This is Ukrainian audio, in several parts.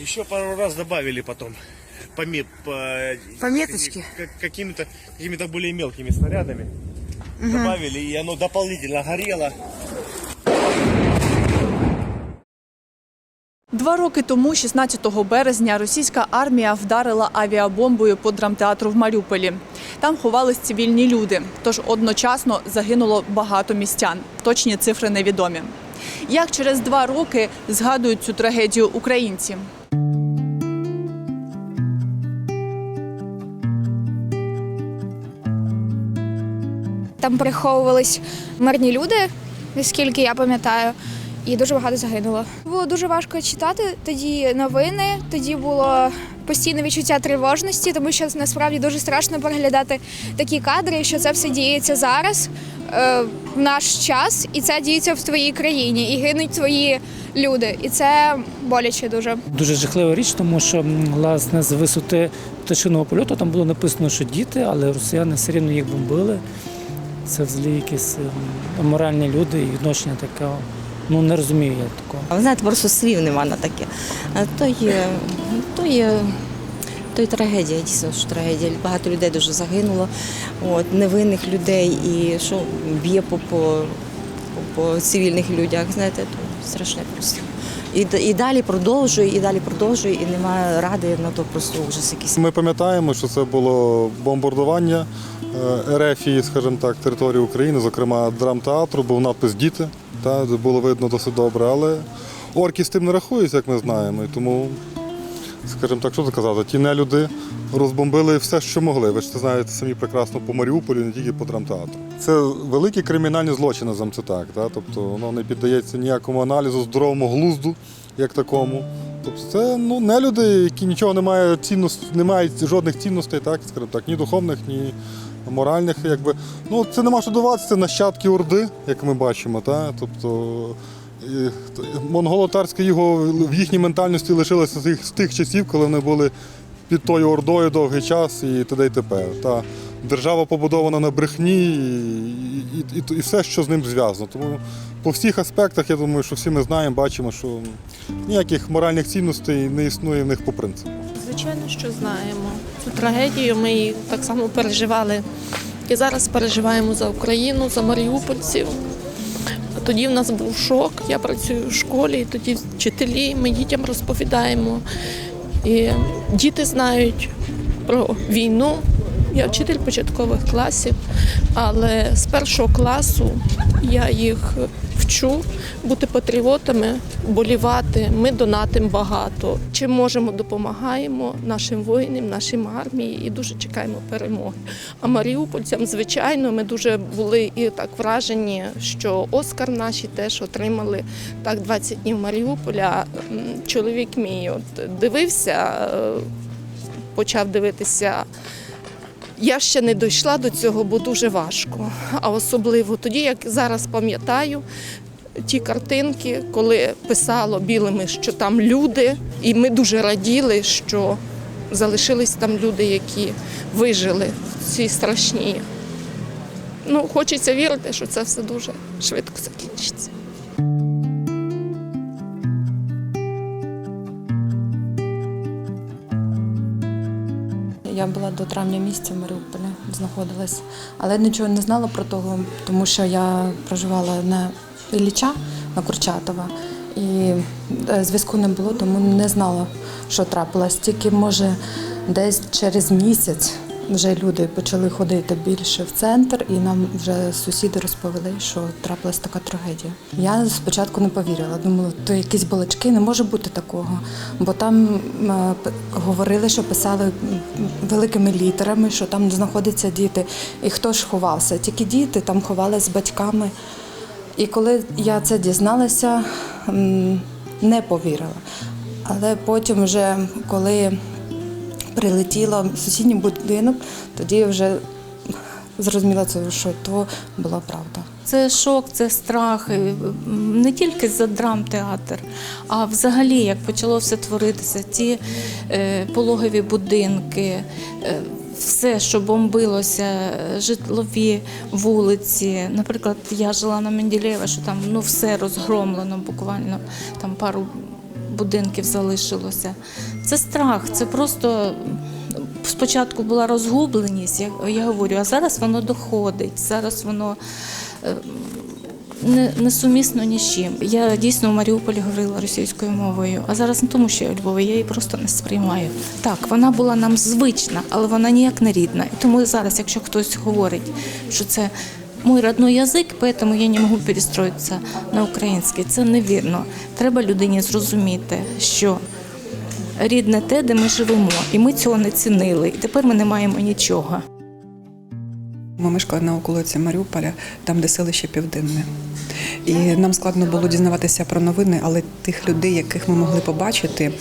Еще пару раз добавили потом. Помет, по, Пометочки? как- какими-то какими-то более мелкими снарядами. Добавили, и оно дополнительно горело. Два роки тому, 16 березня, російська армія вдарила авіабомбою по драмтеатру в Маріуполі. Там ховались цивільні люди, тож одночасно загинуло багато містян. Точні цифри невідомі. Як через два роки згадують цю трагедію українці? Там переховувались мирні люди, наскільки я пам'ятаю, і дуже багато загинуло. Було дуже важко читати тоді новини. Тоді було постійне відчуття тривожності, тому що насправді дуже страшно переглядати такі кадри, що це все діється зараз е, в наш час, і це діється в твоїй країні, і гинуть твої люди. І це боляче дуже. Дуже жахлива річ, тому що власне з висоти пташиного польоту там було написано, що діти, але росіяни все рівно їх бомбили. Це взагалі якісь ем, аморальні люди і відношення таке. Ну не розумію я такого. Ви знаєте, просто слів нема на таке. То є, то є, то є трагедія, дійсно, що трагедія. Багато людей дуже загинуло, от, невинних людей, і що б'є по, по, по цивільних людях, знаєте, то страшне просто. І, і далі продовжує, і далі продовжує, і немає ради на то просто ужас якийсь. Ми пам'ятаємо, що це було бомбардування Ерефії, скажімо так, території України, зокрема драмтеатру, був надпис Діти, та, було видно досить добре, але орки з тим не рахуються, як ми знаємо. І тому, скажімо так, що це казати, ті нелюди розбомбили все, що могли. Ви ж це знаєте самі прекрасно по Маріуполю, не тільки по драмтеатру. Це великі кримінальні злочини, це так. Та? Тобто воно не піддається ніякому аналізу, здоровому глузду, як такому. Тобто це ну, не люди, які нічого не мають цінності, не мають жодних цінностей, так, скажімо так, ні духовних, ні моральних. Якби. Ну, це нема що диватися, це нащадки Орди, як ми бачимо. Та? Тобто, монголо-татарське його в їхній ментальності лишилося з тих, з тих часів, коли вони були під тою ордою довгий час і т.д. і т.п. Та держава побудована на брехні і, і, і, і все, що з ним зв'язано. Тому по всіх аспектах, я думаю, що всі ми знаємо, бачимо, що ніяких моральних цінностей не існує в них по принципу. Звичайно, що знаємо. Цю трагедію ми її так само переживали. І зараз переживаємо за Україну, за маріупольців. Тоді в нас був шок. Я працюю в школі, і тоді вчителі, ми дітям розповідаємо. І діти знають про війну. Я вчитель початкових класів, але з першого класу я їх вчу бути патріотами, болівати. Ми донатимо багато. Чим можемо, допомагаємо нашим воїнам, нашим армії і дуже чекаємо перемоги. А маріупольцям, звичайно, ми дуже були і так вражені, що Оскар наші теж отримали так 20 днів Маріуполя. Чоловік мій от дивився, е, почав дивитися. Я ще не дійшла до цього, бо дуже важко. А особливо тоді, як зараз пам'ятаю, ті картинки, коли писало білими, що там люди, і ми дуже раділи, що залишились там люди, які вижили в цій страшній. Ну, хочеться вірити, що це все дуже швидко закінчиться. Я була до травня місяця в Маріуполі, знаходилась, але нічого не знала про того, тому що я проживала на Ілліча, на Курчатова, і е, зв'язку не було, тому не знала, що трапилось. Тільки може десь через місяць вже люди почали ходити більше в центр, і нам вже сусіди розповіли, що трапилась така трагедія. Я спочатку не повірила, думала, то якісь балачки, не може бути такого. Бо там е, говорили, що писали великими літерами, що там знаходяться діти. І хто ж ховався? Тільки діти там ховалися з батьками. І коли я це дізналася, не повірила. Але потім, вже коли прилетіла в сусідній будинок, тоді вже зрозуміла, це, що то була правда. Це шок, це страх не тільки за драмтеатр, а взагалі як почало все творитися. Ті е, пологові будинки, е, все, що бомбилося, житлові вулиці. Наприклад, я жила на Менделєєва, що там ну все розгромлено, буквально там пару будинків залишилося. Це страх, це просто спочатку була розгубленість, я, я говорю, а зараз воно доходить, зараз воно. е, Не, несумісно ні з чим. Я дійсно в Маріуполі говорила російською мовою, а зараз не тому, що я у Львові, я її просто не сприймаю. Так, вона була нам звична, але вона ніяк не рідна. І тому зараз, якщо хтось говорить, що це мій родной язик, тому я не можу перестроїтися на український, це невірно. Треба людині зрозуміти, що рідне те, де ми живемо, і ми цього не цінили. І тепер ми не маємо нічого. Ми мешкали на околиці Маріуполя, там, де селище Південне. І нам складно було дізнаватися про новини, але тих людей, яких ми могли побачити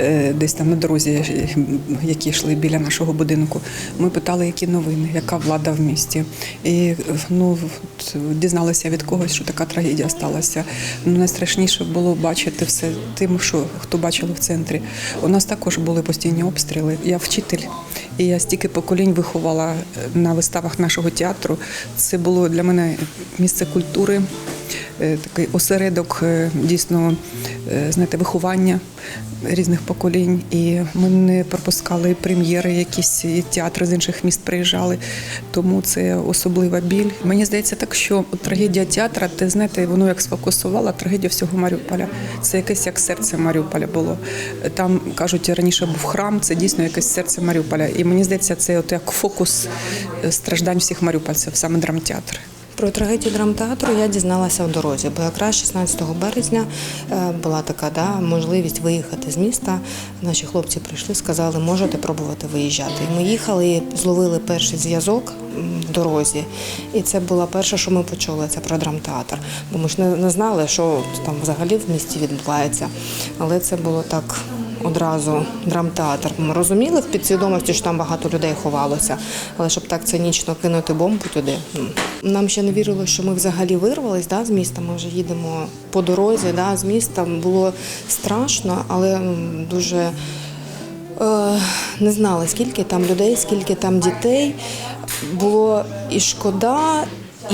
е, десь там на дорозі, які йшли біля нашого будинку, ми питали, які новини, яка влада в місті. І ну, дізналися від когось, що така трагедія сталася. Ну, найстрашніше було бачити все тим, що хто бачили в центрі. У нас також були постійні обстріли. Я вчитель, і я стільки поколінь виховала е, на виставах нашого театру. Це було для мене місце культури, такий осередок е, дійсно е, знаєте, виховання різних поколінь. І ми не пропускали прем'єри, якісь театри з інших міст приїжджали. Тому це особлива біль. Мені здається, так що трагедія театра, ти знаєте, воно як сфокусувала трагедію всього Маріуполя. Це якесь як серце Маріуполя було. Там кажуть, раніше був храм, це дійсно якесь серце Маріуполя. І мені здається, це от як фокус е, страждань всіх маріупольців, саме драмтеатр. Про трагедію драмтеатру я дізналася в дорозі, бо якраз 16 березня е, була така да, можливість виїхати з міста. Наші хлопці прийшли, сказали, можете пробувати виїжджати. І ми їхали, зловили перший зв'язок в дорозі. І це було перше, що ми почули, це про драмтеатр. Бо ми ж не знали, що там взагалі в місті відбувається. Але це було так одразу драмтеатр. Ми розуміли в підсвідомості, що там багато людей ховалося, але щоб так цинічно кинути бомбу туди. Нам ще не вірило, що ми взагалі вирвались да, з міста. Ми вже їдемо по дорозі да, з міста. Було страшно, але дуже е, не знали, скільки там людей, скільки там дітей. Було і шкода,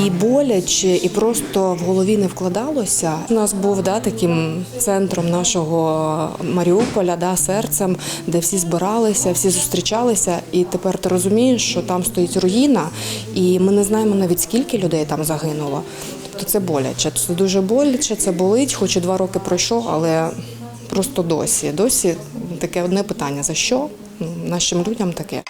і боляче, і просто в голові не вкладалося. У нас був да, таким центром нашого Маріуполя, да, серцем, де всі збиралися, всі зустрічалися. І тепер ти розумієш, що там стоїть руїна, і ми не знаємо навіть скільки людей там загинуло. Тобто це боляче. Це дуже боляче, це болить, хоч і два роки пройшов, але просто досі. Досі таке одне питання: за що нашим людям таке?